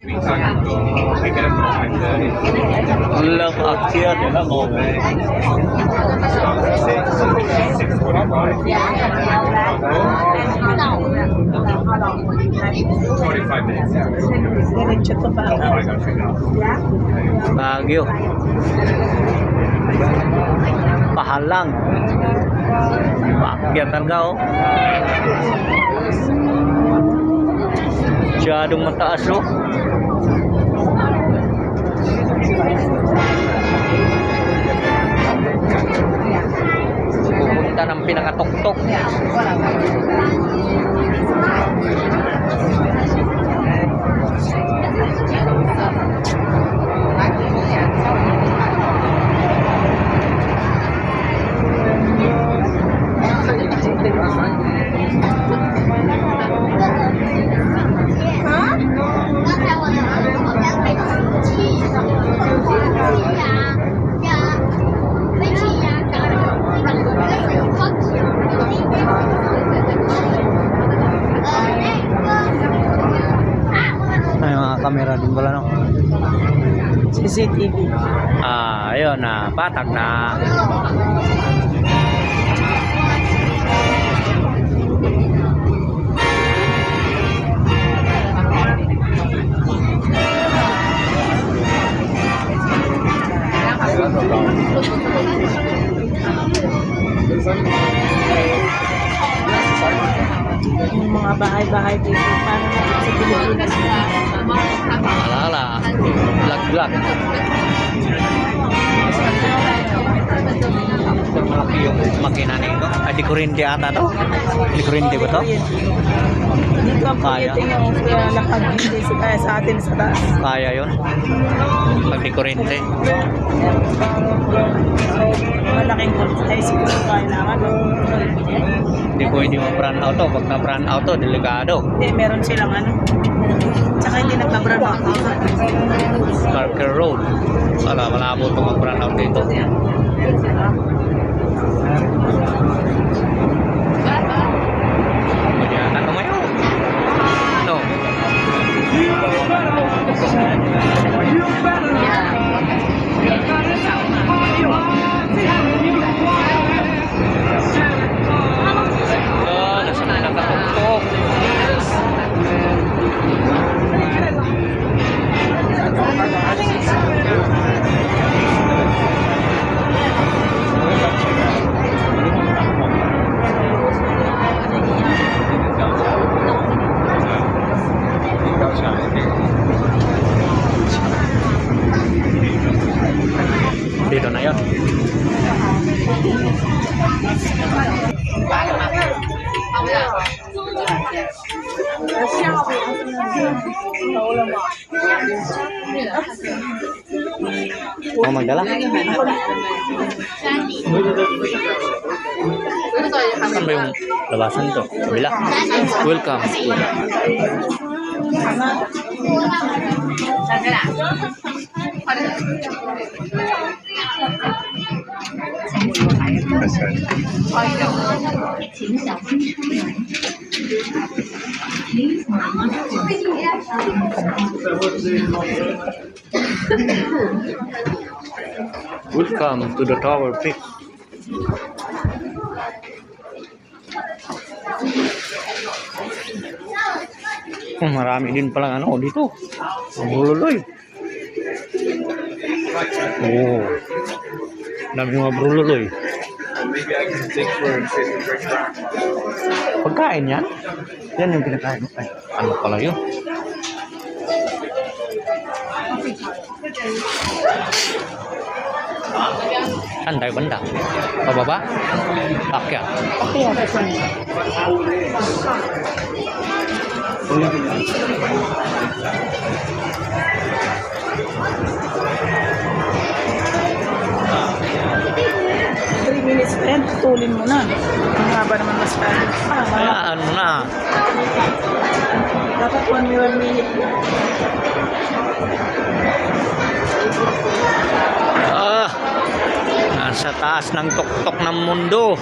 Mo. Diretso to pa. Baguio. Pahalang. Paakyat talaga oh. Masyadong mataas oh. Pupunta ng pinakatuktok. Ay, mga kamera din pala no. CCTV. Ah, ayun na, patag na. Yung mga bahay-bahay dito. Paano natin sa Pilipinas? Alala, lag-lag. Malaki yung makina nito. Ay, di kuryente ata to? Di kuryente ba to? Ang Kaya. kuryente yung kaya lakad hindi sa, kaya sa atin sa taas. Kaya yun? Pag di kuryente. Malaking kuryente. Ay, siguro kailangan. Hindi pwede ma-brand out to. Pag na-brand out to, delikado. Hindi, meron silang ano. Tsaka hindi nagbabrand ako. Parker Road. Wala, malabo itong mag-brand out dito. Dito na yun. Oh, magdala. Saan ba yung labasan to? Kabila. Welcome. Welcome to the Tower Peak. Oh, marami din palang ano dito. Bruloy. Oh. Dami mga bruloy. Pagkain yan? Yan yung kinakain. Ay, ano pala yun? Saan tayo banda? Pababa? Akyat. Okay, minutes pa yan, tutulin mo na. Ang haba naman mas kaya. Ah, Hayaan mo na. dapat one, one minute. Ah, nasa taas ng tuktok ng mundo.